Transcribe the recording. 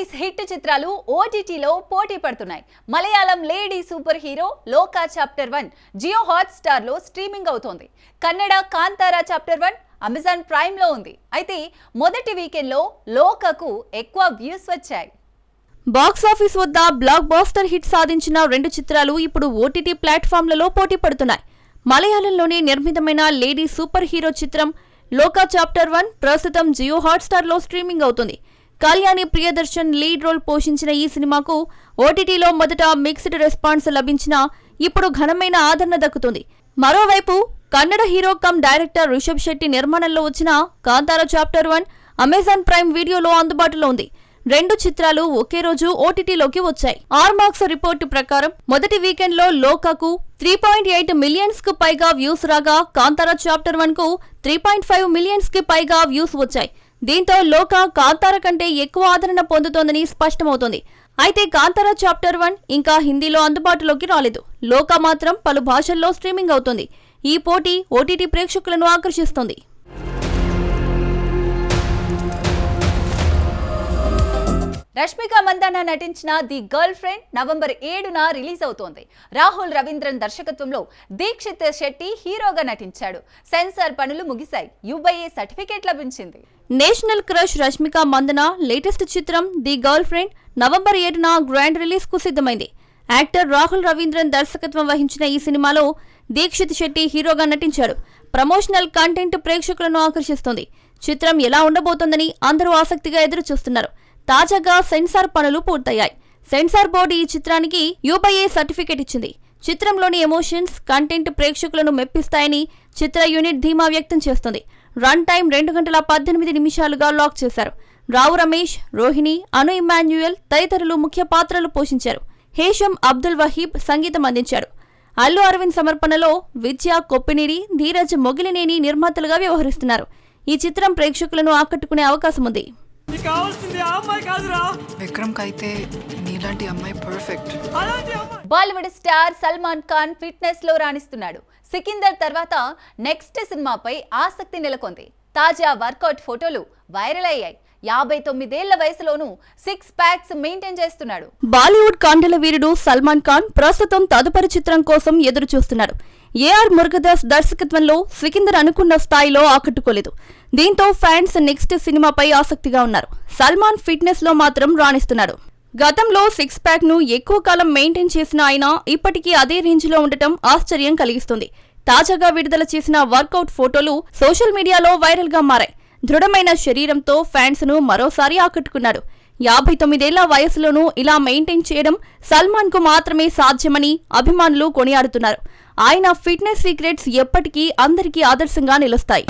Movies hit చిత్రాలు ఓటీటీలో పోటీ పడుతున్నాయి. Malayalam lady superhero Lokah chapter one Jio hot స్టార్లో స్ట్రీమింగ్ అవుతోంది. Kannada Kantara chapter one Amazon ప్రైమ్లో ఉంది. అయితే మొదటి వీకెండ్లో లోకకు ఎక్కువ వ్యూస్ వచ్చాయి. బాక్స్ ఆఫీస్ వద్ద బ్లాక్ బాస్టర్ హిట్ సాధించిన రెండు చిత్రాలు ఇప్పుడు ఓటీటీ ప్లాట్ఫామ్లలో పోటీ పడుతున్నాయి. మలయాళంలోనే నిర్మితమైన లేడీ సూపర్ హీరో చిత్రం లోకా చాప్టర్ వన్ ప్రస్తుతం జియో హాట్స్టార్లో స్ట్రీమింగ్ అవుతుంది. కళ్యాణి ప్రియదర్శన్ లీడ్ రోల్ పోషించిన ఈ సినిమాకు ఓటీటీలో మొదట మిక్స్డ్ రెస్పాన్స్ లభించినా ఇప్పుడు ఘనమైన ఆదరణ దక్కుతుంది. మరోవైపు Kannada hero come director Rishab Shetty నిర్మాణంలో వచ్చిన Kantara chapter one Amazon prime వీడియోలో అందుబాటులో ఉంది. రెండు చిత్రాలు ఒకే రోజు ఓటీటీలోకి వచ్చాయి. ఆర్మార్క్స్ రిపోర్టు ప్రకారం మొదటి వీకెండ్లో లోకాకు త్రీ పాయింట్ ఎయిట్ మిలియన్స్కు పైగా వ్యూస్ రాగా కాంతారా చాప్టర్ వన్కు త్రీ పాయింట్ ఫైవ్ మిలియన్స్కి పైగా వ్యూస్ వచ్చాయి. దీంతో లోక కాంతార కంటే ఎక్కువ ఆదరణ పొందుతోందని స్పష్టమవుతోంది. అయితే కాంతార చాప్టర్ వన్ ఇంకా హిందీలో అందుబాటులోకి రాలేదు. లోక మాత్రం పలు భాషల్లో స్ట్రీమింగ్ అవుతుంది. ఈ పోటీ ఓటీటీ ప్రేక్షకులను ఆకర్షిస్తోంది. రష్మిక మందాన నటించిన ది గర్ల్ ఫ్రెండ్ నవంబర్ ఏడున రిలీజ్ అవుతోంది. రాహుల్ రవీంద్రన్ దర్శకత్వంలో దీక్షిత్ శెట్టి హీరోగా నటించాడు. సెన్సార్ పనులు ముగిశాయి. యూబైఏ సర్టిఫికేట్ లభించింది. National crush Rashmika Mandanna latest చిత్రం ది గర్ల్ ఫ్రెండ్ నవంబర్ ఏడున గ్రాండ్ రిలీజ్కు సిద్ధమైంది. యాక్టర్ రాహుల్ రవీంద్రన్ దర్శకత్వం వహించిన ఈ సినిమాలో దీక్షిత్ శెట్టి హీరోగా నటించాడు. ప్రమోషనల్ కంటెంట్ ప్రేక్షకులను ఆకర్షిస్తుంది. చిత్రం ఎలా ఉండబోతోందని అందరూ ఆసక్తిగా ఎదురు చూస్తున్నారు తాజాగా సెన్సార్ పనులు పూర్తయ్యాయి. సెన్సార్ బోర్డు ఈ చిత్రానికి యూపీఏ సర్టిఫికేట్ ఇచ్చింది. చిత్రంలోని ఎమోషన్స్ కంటెంట్ ప్రేక్షకులను మెప్పిస్తాయని చిత్ర యూనిట్ ధీమా వ్యక్తం చేస్తుంది. రన్ టైం రెండు గంటల పద్దెనిమిది నిమిషాలుగా లాక్ చేశారు. రావు రమేష్ రోహిణి అను ఇమాన్యుయల్ తదితరులు ముఖ్య పాత్రలు పోషించారు. హేషం అబ్దుల్ వహీబ్ సంగీతం అందించాడు అల్లు అరవింద్ సమర్పణలో విద్య కొప్పినిడి ధీరజ్ మొగిలినేని నిర్మాతలుగా వ్యవహరిస్తున్నారు. ఈ చిత్రం ప్రేక్షకులను ఆకట్టుకునే అవకాశం ఉంది నీకు కావాల్సింది ఆ అమ్మాయి కాదురా. విక్రమ్ కైతే నీలాంటి అమ్మాయి పర్ఫెక్ట్ అలాంటి అమ్మాయి. బాలీవుడ్ స్టార్ సల్మాన్ ఖాన్ ఫిట్నెస్లో రాణిస్తున్నాడు. సికిందర్ తర్వాత నెక్స్ట్ సినిమాపై ఆసక్తి నెలకొంది. తాజా వర్కౌట్ ఫోటోలు వైరల్ అయ్యాయి. యాభై తొమ్మిదేళ్ళ వయసులోనూ సిక్స్ ప్యాక్స్ మెయింటైన్ చేస్తున్నాడు. బాలీవుడ్ కాండల వీరుడు సల్మాన్ ఖాన్ ప్రస్తుతం తదుపరి చిత్రం కోసం ఎదురు చూస్తున్నాడు ఏఆర్ మురుగదాస్ దర్శకత్వంలో సికిందర్ అనుకున్న స్థాయిలో ఆకట్టుకోలేదు. దీంతో ఫ్యాన్స్ నెక్స్ట్ సినిమాపై ఆసక్తిగా ఉన్నారు. సల్మాన్ ఫిట్నెస్లో మాత్రం రాణిస్తున్నాడు. గతంలో సిక్స్ ప్యాక్ను ఎక్కువ కాలం మెయింటైన్ చేసిన ఆయన ఇప్పటికీ అదే రేంజ్లో ఉండటం ఆశ్చర్యం కలిగిస్తుంది. తాజాగా విడుదల చేసిన వర్కౌట్ ఫోటోలు సోషల్ మీడియాలో వైరల్గా మారాయి. దృఢమైన శరీరంతో ఫ్యాన్స్ను మరోసారి ఆకట్టుకున్నాడు. యాభై తొమ్మిదేళ్ళ వయసులోనూ ఇలా మెయింటైన్ చేయడం సల్మాన్కు మాత్రమే సాధ్యమని అభిమానులు కొనియాడుతున్నారు. ఆయన ఫిట్నెస్ సీక్రెట్స్ ఎప్పటికీ అందరికీ ఆదర్శంగా నిలుస్తాయి.